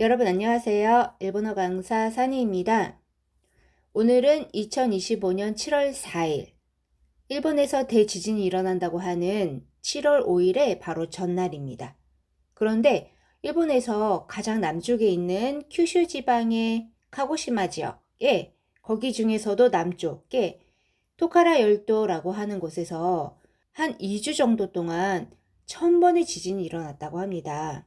여러분 안녕하세요. 일본어 강사 산이입니다. 오늘은 2025년 7월 4일, 일본에서 대지진이 일어난다고 하는 7월 5일의 바로 전날입니다. 그런데 일본에서 가장 남쪽에 있는 큐슈 지방의 카고시마 지역에 거기 중에서도 남쪽에 토카라 열도라고 하는 곳에서 한 2주 정도 동안 1000번의 지진이 일어났다고 합니다.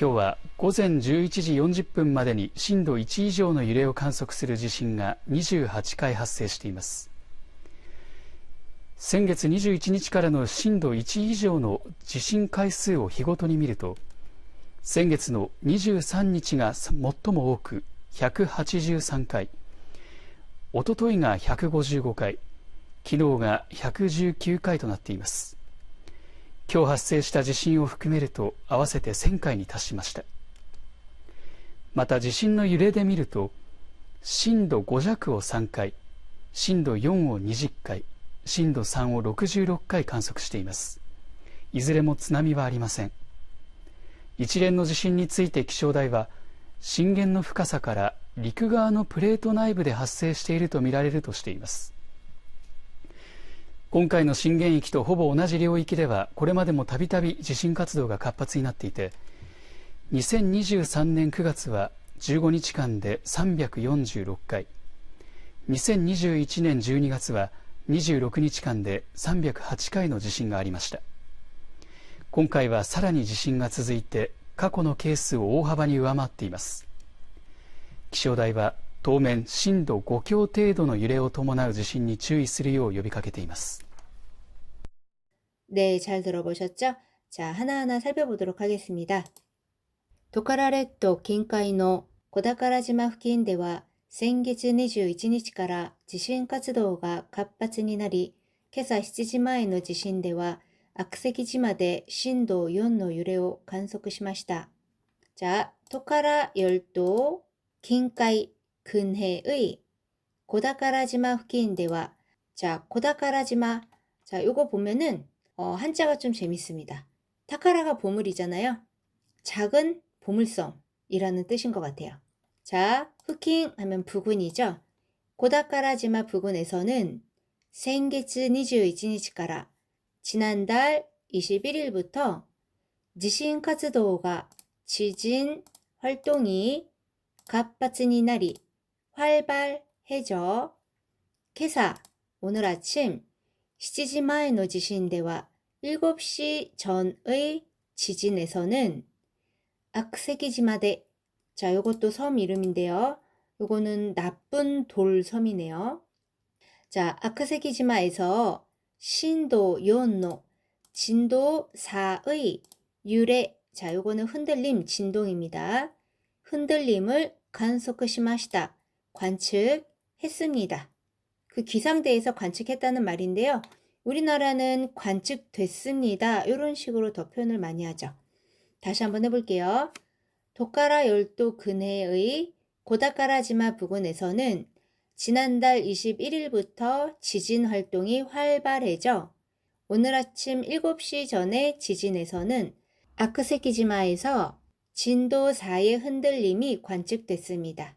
今日は午前11時40分までに震度1以上の揺れを観測する地震が28回発生しています。先月21日からの震度1以上の地震回数を日ごとに見ると先月の23日が最も多く183回おとといが155回昨日が119回となっています。今日発生した地震を含めると合わせて1000回に達しました。また地震の揺れで見ると震度5弱を3回震度4を20回震度3を66回観測しています。いずれも津波はありません。一連の地震について気象台は震源の深さから陸側のプレート内部で発生しているとみられるとしています。今回の震源域とほぼ同じ領域ではこれまでもたびたび地震活動が活発になっていて2023年9月は15日間で346回。2021年12月は26日間で308回の地震がありました。今回はさらに地震が続いて過去のケースを大幅に上回っています。気象台は当面震度5強程度の揺れを伴う地震に注意するよう呼びかけています 네, 잘 들어보셨죠? 자, 하나하나 살펴보도록 하겠습니다. 도카라列島 近海の 고다카라지마 付近では先月21日から地震活動が活発になり、今朝7時前の地震では悪石島で震度4の揺れを観測しました。 자, 토카라 열도 긴카이 근해의 고다카라지마 付近では 자, 고다카라지마 자, 요거 보면은 어, 한자가 좀 재밌습니다. 타카라가 보물이잖아요. 작은 보물섬이라는 뜻인 것 같아요. 자, 후킹 하면 부근이죠. 고다카라지마 부근에서는 생게츠 21日から 지난달 21일부터 지신活動가 지진 활동이活発に 나리 활발해져 캐사 오늘 아침 7시 마의 지신대와 7시 전의 지진에서는 악세기지마데 자, 요것도 섬 이름인데요. 요거는 나쁜 돌 섬이네요. 자, 아크세기지마에서 신도 요노 진도 4의 유래 자, 요거는 흔들림 진동입니다. 흔들림을 관測しました. 관측했습니다. 그 기상대에서 관측했다는 말인데요. 우리나라는 관측됐습니다. 이런 식으로 더 표현을 많이 하죠. 다시 한번 해볼게요. 도카라 열도 근해의 고다카라지마 부근에서는 지난달 21일부터 지진 활동이 활발해져 오늘 아침 7시 전에 지진에서는 아크세키지마에서 진도 4의 흔들림이 관측됐습니다.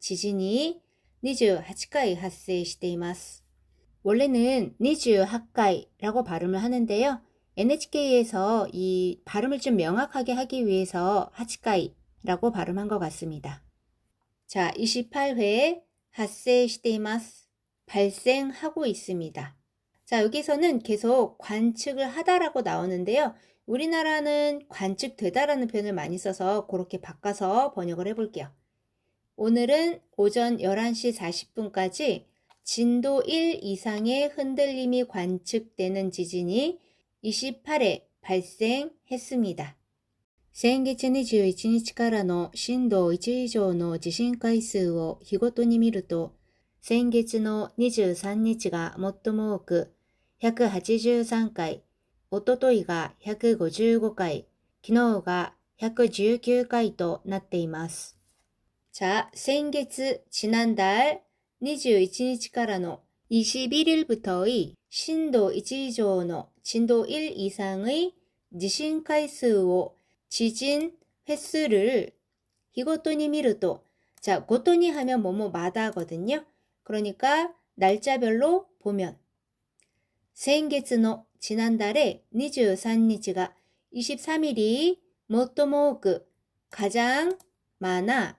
지진이 28回 発生しています. 원래는 28回라고 발음을 하는데요. NHK에서 이 발음을 좀 명확하게 하기 위해서 하치카이라고 발음한 것 같습니다. 자, 28회 発生しています. 발생하고 있습니다. 자, 여기서는 계속 관측을 하다라고 나오는데요. 우리나라는 관측되다라는 표현을 많이 써서 그렇게 바꿔서 번역을 해볼게요. 오늘은 오전 11시 40분까지 진도 1 이상의 흔들림이 관측되는 지진이 28회 발생했습니다. 先月21日からの震度1以上の地震回数を日ごとに見ると、先月の23日が最も多く183回、おとといが155回、昨日が119回となっています。 자, 생get 지난달 21日からの 21일부터의 신도 1 以上の 진도 1 이상의 지신回数を 지진 횟수를 이것도니 미르도 자, 고토니 하면 뭐뭐마다거든요. 그러니까 날짜별로 보면 생get의 지난달에 23日가 23일이 最も多く 가장 많아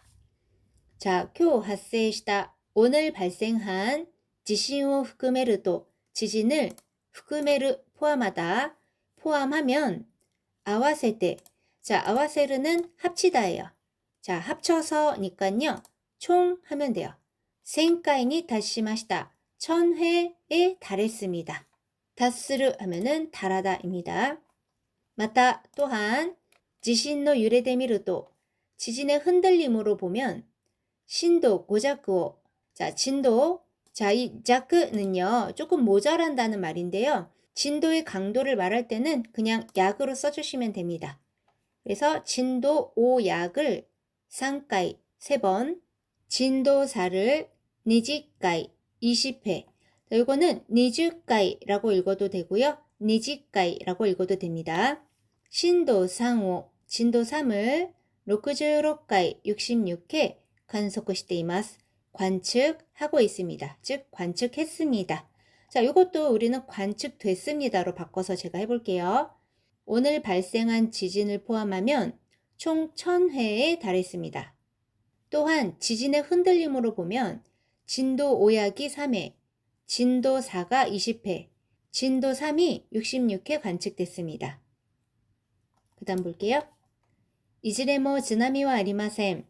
자, 今日発生した 오늘 발생한 지신을 含めると 지진을 含める 포함하다 포함하면 아와세테 자, 아와세르는 합치다예요. 자, 합쳐서니까요. 총 하면 돼요. 생가인이 다시마시다. 천회에 달했습니다. 다스르 하면은 달하다입니다. 마다 또한 지신의 유래대 미르도 지진의 흔들림으로 보면 신도 고자크오 자 진도 자 이 자크는요 조금 모자란다는 말인데요. 진도의 강도를 말할 때는 그냥 약으로 써주시면 됩니다. 그래서 진도 5약을 3가이 3번 진도 4를 니지가이 20회. 이거는 니주가이라고 읽어도 되고요. 니지가이라고 읽어도 됩니다. 신도 3호 진도 3을 66가이 66회 관測しています. 관측하고 있습니다. 즉 관측했습니다. 자, 이것도 우리는 관측됐습니다로 바꿔서 제가 해볼게요. 오늘 발생한 지진을 포함하면 총 1000회에 달했습니다. 또한 지진의 흔들림으로 보면 진도 5약이 3회, 진도 4가 20회, 진도 3이 66회 관측됐습니다. 그 다음 볼게요. いずれも津波はありません。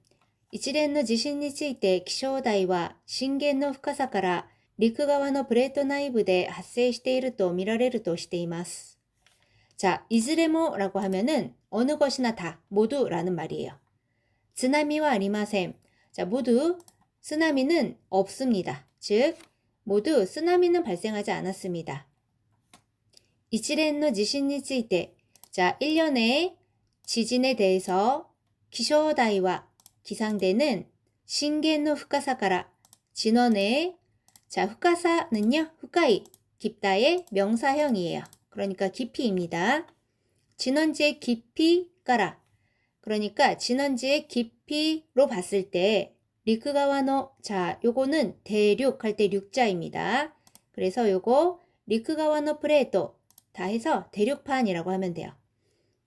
一連の地震について気象台は震源の深さから陸側のプレート内部で発生していると見られるとしています. 자, 이즈레모 라고 하면은 어느 것이나 다, 모두 라는 말이에요. 쓰나미와 아리마셈. 자, 모두 쓰나미는 없습니다. 즉, 모두 쓰나미는 발생하지 않았습니다. 이치렌의 지진에 ついて 자, 1년의 지진에 대해서 기쇼다이와 기상대는 신겐의 후카사가라 진원의 자 후카사는요 후카이 깊다의 명사형이에요. 그러니까 깊이입니다. 진원지의 깊이가라 그러니까 진원지의 깊이로 봤을 때 리크가와노 자 요거는 대륙 할 때 육자입니다. 그래서 요거 리크가와노 프레토 다 해서 대륙판이라고 하면 돼요.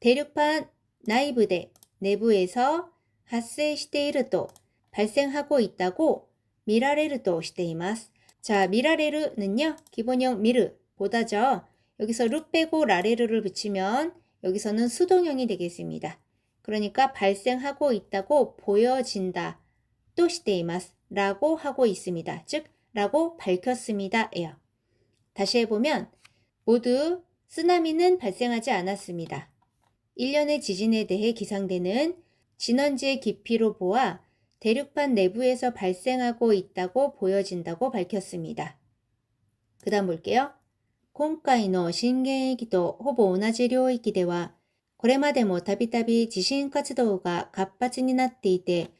대륙판 나이부대 내부에서 発生していると 발생하고 있다고 미라레르도 しています. 자, 미라레르는요. 기본형 미르 보다죠. 여기서 루 빼고 라레르를 붙이면 여기서는 수동형이 되겠습니다. 그러니까 발생하고 있다고 보여진다. 또 しています. 라고 하고 있습니다. 즉 라고 밝혔습니다. 예요. 다시 해보면 모두 쓰나미는 발생하지 않았습니다. 일련의 지진에 대해 기상대는 진원지의 깊이로 보아 대륙판 내부에서 발생하고 있다고 보여진다고 밝혔습니다. 그 다음 볼게요. 今回の震源域とほぼ同じ領域では、これまでもたびたび地震活動が活発になっていて、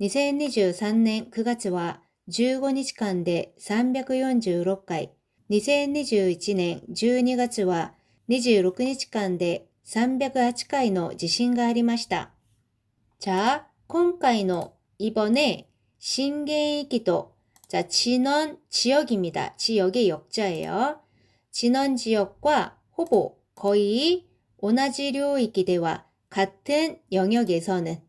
2023年9月は15日間で346回、2021年12月は26日間で308回の地震がありました。 자, 今回の 이번에 신계이기도 자, 진원 지역입니다. 지역의 역자예요. 진원 지역과 호보 거의 오나지료이기대와 같은 영역에서는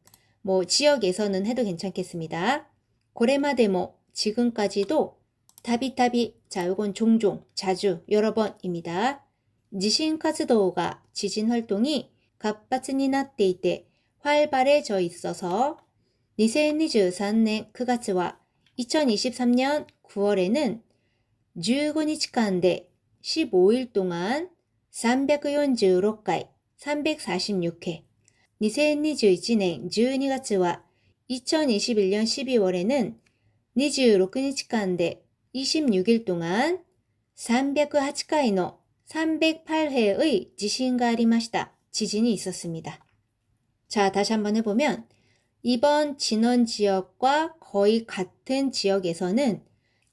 뭐 지역에서는 해도 괜찮겠습니다. 고레마데모 지금까지도 다비다비 자 요건 종종 자주 여러 번입니다. 지신 카스도가 지진 활동이活発に なっていて 활발해져 있어서 2023년 9月와 2023년 9월에는 15日間で 15일 동안 346回, 346회, 2021년 12月와 2021년 12월에는 26日間で 26일 동안 308回の 308회의 지진가 ありました. 지진이 있었습니다. 자, 다시 한번 해보면 이번 진원 지역과 거의 같은 지역에서는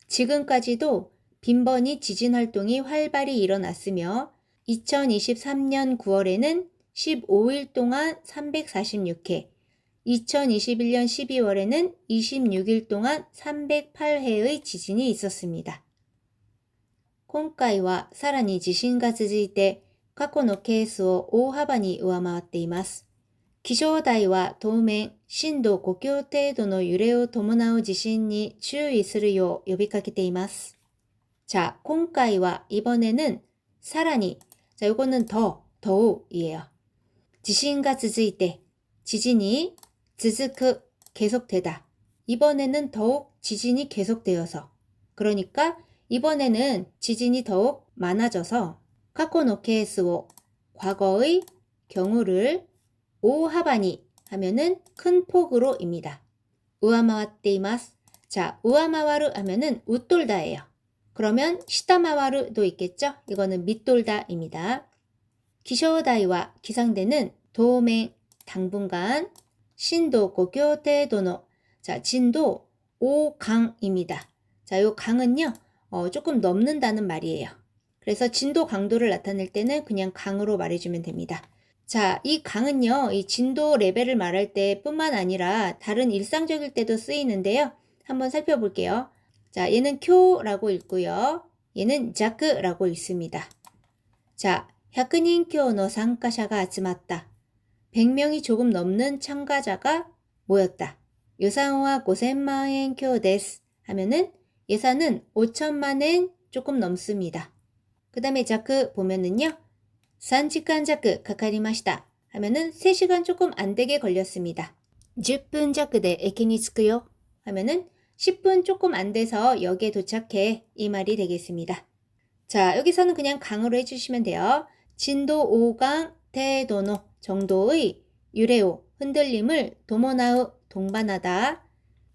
지금까지도 빈번히 지진 활동이 활발히 일어났으며 2023년 9월에는 15일 동안 346회, 2021년 12월에는 26일 동안 308회의 지진이 있었습니다. 今回はさらに地震が続いて過去のケースを大幅に上回っています。 気象台は当面震度5強程度の揺れを伴う地震に注意するよう呼びかけています。 자, 今回は 이번에는 사라니. 자, 요거는 더, 더욱이에요. 지진가 続いて 지진이 続く 계속되다. 이번에는 더욱 지진이 계속되어서 그러니까 이번에는 지진이 더욱 많아져서 카코노 케이스로 과거의 경우를 오 하바니 하면은 큰 폭으로입니다. 우아마와떼이마스. 자, 우아마와르 하면은 웃돌다예요. 그러면 시타마와르도 있겠죠? 이거는 밑돌다입니다. 기쇼다이와 기상대는 도맹 당분간 신도 고교대 도노 자, 진도 5강입니다. 자, 요 강은요. 어, 조금 넘는다는 말이에요. 그래서 진도 강도를 나타낼 때는 그냥 강으로 말해주면 됩니다. 자, 이 강은요, 이 진도 레벨을 말할 때 뿐만 아니라 다른 일상적일 때도 쓰이는데요. 한번 살펴볼게요. 자, 얘는 쿄라고 읽고요. 얘는 자크라고 읽습니다. 자, 100인 쿄의参加者가 集まった. 100명이 조금 넘는 참가자가 모였다. 요산와 5000만엔 쿄 데스 하면은 예산은 5천만 엔 조금 넘습니다. 그 다음에 자크 보면은요. 3시간 자크 가까리마시다 하면은 3시간 조금 안 되게 걸렸습니다. 10분 자크대 에키니 쓰고요 하면은 10분 조금 안 돼서 역에 도착해 이 말이 되겠습니다. 자, 여기서는 그냥 강으로 해주시면 돼요. 진도 5강 대도노 정도의 유레오 흔들림을 도모나우 동반하다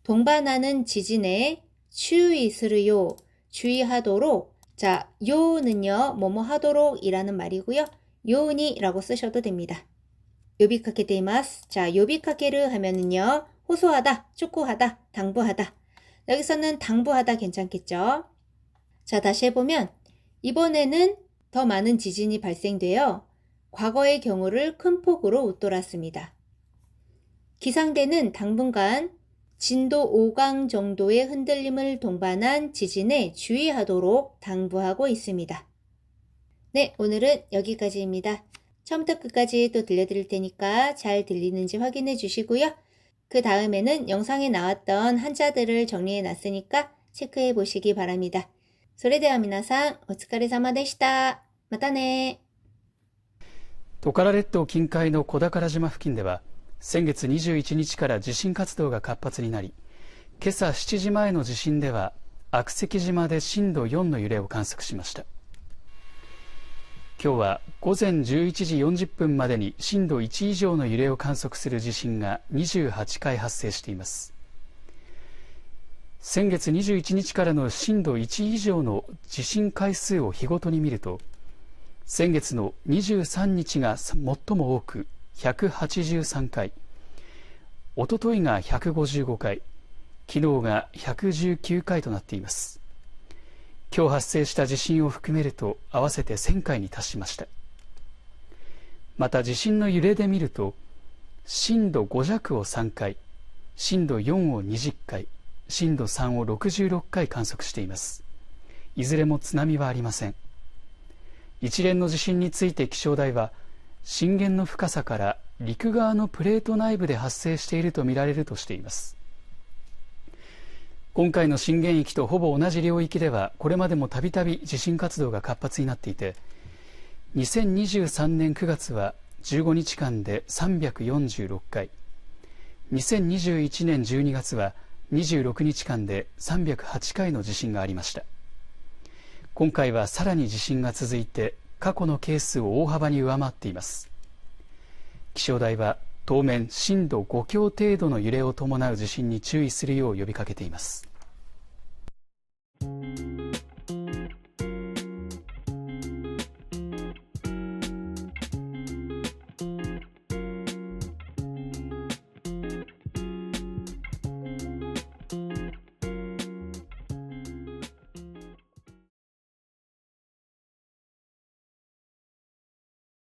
동반하는 지진에 주의するよ 주의하도록 자 요는요 뭐뭐 하도록 이라는 말이고요. 요니 라고 쓰셔도 됩니다. 요비카케테이마스. 자 요비카케르 하면은요 호소하다 촉구하다 당부하다. 여기서는 당부하다 괜찮겠죠? 자 다시 해보면 이번에는 더 많은 지진이 발생되어 과거의 경우를 큰 폭으로 웃돌았습니다. 기상대는 당분간 진도 5강 정도의 흔들림을 동반한 지진에 주의하도록 당부하고 있습니다. 네, 오늘은 여기까지입니다. 처음부터 끝까지 또 들려드릴 테니까 잘 들리는지 확인해 주시고요. 그 다음에는 영상에 나왔던 한자들을 정리해 놨으니까 체크해 보시기 바랍니다. それでは皆さん、お疲れ様でした。またね。トカラ列島近海の小宝島付近では 先月21日から地震活動が活発になり今朝7時前の地震では悪石島で震度4の揺れを観測しました今日は午前11時40分までに震度1以上の揺れを観測する地震が28回発生しています。先月21日からの震度1以上の地震回数を日ごとに見ると、先月の23日が最も多く183回、おとといが155回、昨日が119回となっています。今日発生した地震を含めると合わせて1000回に達しました。また地震の揺れで見ると、震度5弱を3回、震度4を20回、震度3を66回観測しています。いずれも津波はありません。一連の地震について気象台は、震源の深さから陸側のプレート内部で発生しているとみられるとしています。今回の震源域とほぼ同じ領域では、これまでもたびたび地震活動が活発になっていて、2023年9月は15日間で346回、2021年12月は26日間で308回の地震がありました。今回はさらに地震が続いて、過去のケースを大幅に上回っています。気象台は当面震度5強程度の揺れを伴う地震に注意するよう呼びかけています。